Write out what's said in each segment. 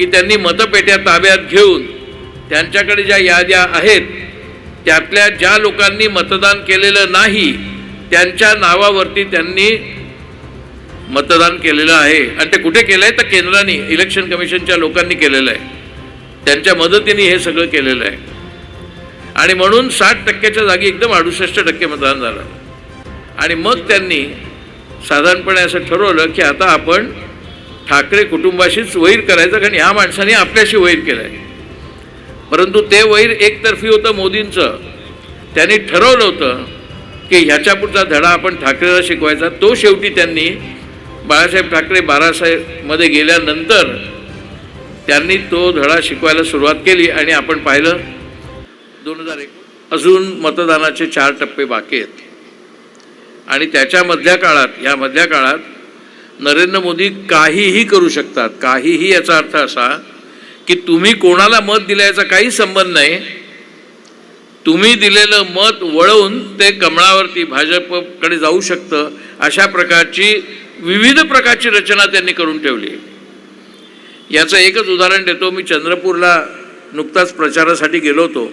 की त्यांनी मतपेट्या ताब्यात घेऊन त्यांच्याकडे ज्या याद्या आहेत त्यातल्या ज्या लोकांनी मतदान केलेलं नाही त्यांच्या नावावरती त्यांनी मतदान केलेलं आहे. आणि ते कुठे केलं आहे तर केंद्राने इलेक्शन कमिशनच्या लोकांनी केलेलं आहे. त्यांच्या मदतीने हे सगळं केलेलं आहे. आणि म्हणून साठ टक्क्याच्या जागी एकदम अडुसष्ट टक्के मतदान झालं. आणि मग त्यांनी साधारणपणे असं ठरवलं की आता आपण ठाकरे कुटुंबाशीच वैर करायचं कारण ह्या माणसाने आपल्याशी वैर केलं आहे परंतु ते वैर एकतर्फी होतं मोदींचं. त्यांनी ठरवलं होतं की ह्याच्या पुढचा धडा आपण ठाकरेला शिकवायचा. तो शेवटी त्यांनी बाळासाहेब ठाकरे बारासाहेबमध्ये गेल्यानंतर त्यांनी तो धडा शिकवायला सुरुवात केली आणि आपण पाहिलं दोन हजार एक अजून मतदानाचे चार टप्पे बाकी आहेत. आणि त्याच्या मधल्या काळात या मधल्या काळात नरेंद्र मोदी काहीही करू शकतात. काहीही याचा अर्थ असा की तुम्ही कोणाला मत दिल्याचा काही संबंध नाही. तुम्ही दिलेलं मत वळवून ते कमळावरती भाजपकडे जाऊ शकतं. अशा प्रकारची विविध प्रकारची रचना त्यांनी करून ठेवली. याचं एकच उदाहरण देतो. मी चंद्रपूरला नुकताच प्रचारासाठी गेलो होतो.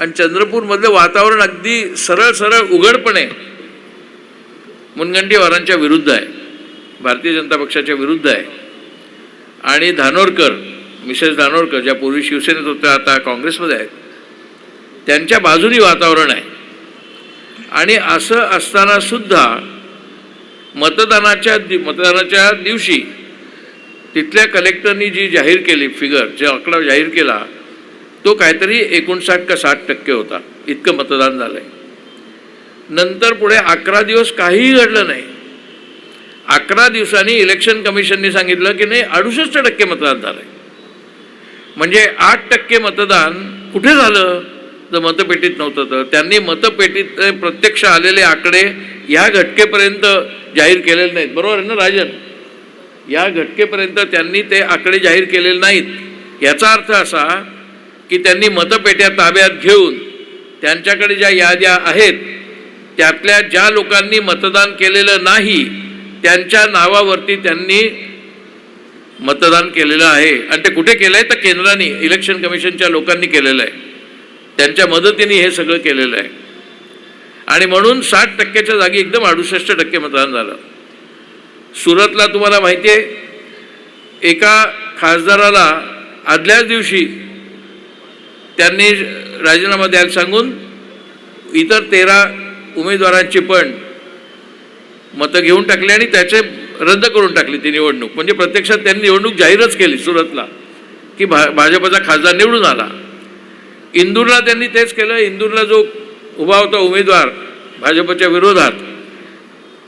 आणि चंद्रपूरमधलं वातावरण अगदी सरळ सरळ उघडपणे मुनगंटीवारांच्या विरुद्ध आहे. भारतीय जनता पक्षाच्या विरुद्ध आहे. आणि धानोरकर मिसेस धानोरकर ज्या पूर्वी शिवसेनेत होत्या आता काँग्रेसमध्ये आहेत. त्यांच्या बाजूनी वातावरण आहे. आणि असं असतानासुद्धा मतदानाच्या दि मतदानाच्या दिवशी तिथल्या कलेक्टरनी जी जाहीर केली फिगर जे आकडा जाहीर केला तो काहीतरी एकोणसाठ का साठ टक्के होता. इतकं मतदान झालं आहे नंतर पुढे अकरा दिवस काहीही घडलं नाही. अकरा दिवसांनी इलेक्शन कमिशनने सांगितलं की नाही अडुसष्ट टक्के मतदान झालंय. म्हणजे आठ टक्के मतदान कुठे झालं? तर मतपेटीत नव्हतं तर. त्यांनी मतपेटीत प्रत्यक्ष आलेले आकडे या घटकेपर्यंत जाहीर केलेले नाहीत. बरोबर आहे ना राजन? या घटकेपर्यंत त्यांनी ते आकडे जाहीर केलेले नाहीत. याचा अर्थ असा की त्यांनी मतपेट्या ताब्यात घेऊन त्यांच्याकडे ज्या याद्या आहेत त्यातल्या ज्या लोकांनी मतदान केलेलं नाही त्यांच्या नावावरती त्यांनी मतदान केलेलं आहे. आणि ते कुठे केलं आहे तर केंद्राने इलेक्शन कमिशनच्या लोकांनी केलेलं आहे. त्यांच्या मदतीने हे सगळं केलेलं आहे. आणि म्हणून साठ टक्क्याच्या जागी एकदम अडुसष्ट टक्के मतदान झालं. सुरतला तुम्हाला माहिती आहे एका खासदाराला आदल्याच दिवशी त्यांनी राजीनामा द्यायला सांगून इतर तेरा उमेदवारांची पण मतं घेऊन टाकली आणि त्याचे रद्द करून टाकली ती निवडणूक. म्हणजे प्रत्यक्षात त्यांनी निवडणूक जाहीरच केली सुरतला की भा भाजपचा खासदार निवडून आला. इंदूरला त्यांनी तेच केलं. इंदूरला जो उभा होता उमेदवार भाजपच्या विरोधात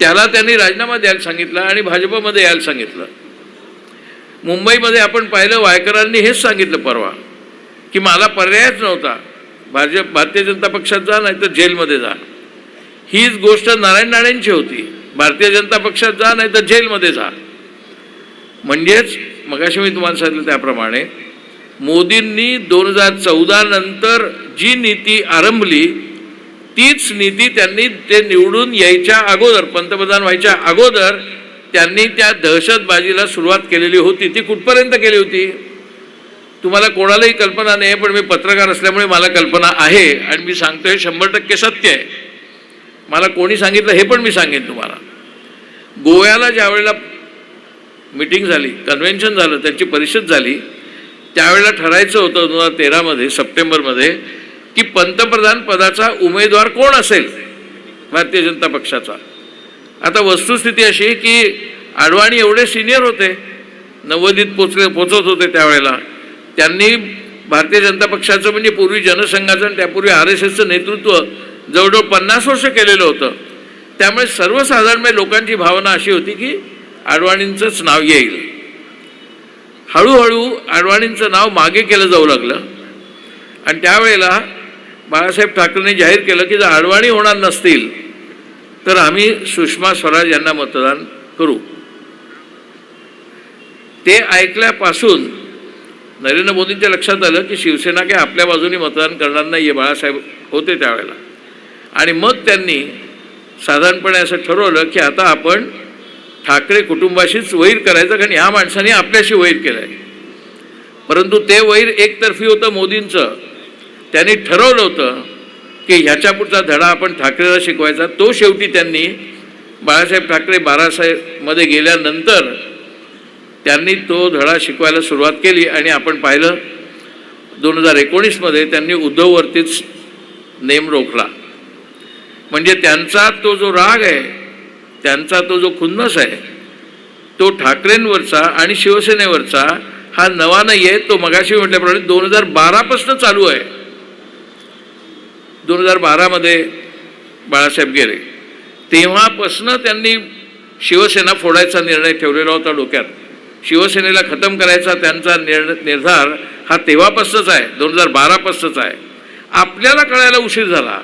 त्याला त्यांनी राजीनामा द्यायला सांगितला आणि भाजपमध्ये यायला सांगितलं. मुंबईमध्ये आपण पाहिलं वायकरांनी हेच सांगितलं परवा की मला पर्यायच नव्हता. भाजप भारतीय जनता पक्षात जा नाही तर जेलमध्ये जा. हीच गोष्ट नारायण राणेंची होती. भारतीय जनता पक्षात जा नाही तर जेलमध्ये जा. म्हणजेच मगाशी मी तुम्हाला सांगितलं त्याप्रमाणे मोदींनी दोन हजार चौदा नंतर जी नीती आरंभली तीच नीती त्यांनी ते निवडून यायच्या अगोदर पंतप्रधान व्हायच्या अगोदर त्यांनी त्या दहशतबाजीला सुरुवात केलेली होती. ती कुठपर्यंत केली होती? तुम्हाला कोणालाही कल्पना नाही पण मी पत्रकार असल्यामुळे मला कल्पना आहे. आणि मी सांगतो हे शंभर टक्के सत्य आहे. मला कोणी सांगितलं हे पण मी सांगेन तुम्हाला. गोव्याला ज्या वेळेला मिटिंग झाली कन्व्हेन्शन झालं त्यांची परिषद झाली त्यावेळेला ठरायचं होतं दोन हजार तेरामध्ये सप्टेंबरमध्ये की पंतप्रधान पदाचा उमेदवार कोण असेल? भारतीय जनता पक्षाचा. आता वस्तुस्थिती अशी की आडवाणी एवढे सिनियर होते नव्वदीत पोचले पोचत होते त्यावेळेला. त्यांनी भारतीय जनता पक्षाचं म्हणजे पूर्वी जनसंघाचं आणि त्यापूर्वी आर एस एसचं नेतृत्व जवळजवळ पन्नास वर्ष केलेलं होतं. त्यामुळे सर्वसाधारण लोकांची भावना अशी होती की आडवाणींचंच नाव येईल. हळूहळू आडवाणींचं नाव मागे केलं जाऊ लागलं. आणि त्यावेळेला बाळासाहेब ठाकरेंनी जाहीर केलं की जर आडवाणी होणार नसतील तर आम्ही सुषमा स्वराज यांना मतदान करू. ते ऐकल्यापासून नरेंद्र मोदींच्या लक्षात आलं की शिवसेना काही आपल्या बाजूने मतदान करणार नाही आहे बाळासाहेब होते त्यावेळेला. आणि मग त्यांनी साधारणपणे असं ठरवलं की आता आपण ठाकरे कुटुंबाशीच वैर करायचं कारण ह्या माणसाने आपल्याशी वैर केलं आहे परंतु ते वैर एकतर्फी होतं मोदींचं. त्यांनी ठरवलं होतं की ह्याच्या पुढचा धडा आपण ठाकरेला शिकवायचा. तो शेवटी त्यांनी बाळासाहेब ठाकरे बारासाहेबमध्ये गेल्यानंतर त्यांनी तो धडा शिकवायला सुरुवात केली आणि आपण पाहिलं दोन हजार एकोणीसमध्ये त्यांनी उद्धववरतीच नेम रोखला. म्हणजे त्यांचा तो जो राग आहे त्यांचा तो जो खुन्नस आहे तो ठाकरेंवरचा आणि शिवसेनेवरचा हा नवा नाही आहे तो मगाशी म्हटल्याप्रमाणे दोन हजार बारापासून चालू आहे. दोन हजार बारामध्ये बाळासाहेब गेले. तेव्हापासनं त्यांनी शिवसेना फोडायचा निर्णय ठेवलेला होता डोक्यात. शिवसेनेला खतम करायचा त्यांचा निर् निर्धार हा तेव्हापासूनच आहे दोन हजार बारापासूनच आहे. आपल्याला कळायला उशीर झाला.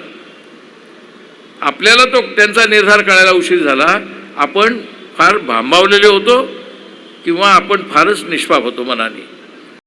आपल्याला तो त्यांचा निर्धार कळायला उशीर झाला. आपण फार भांबावलेले होतो किंवा आपण फारच निष्पाप होतो मनाने.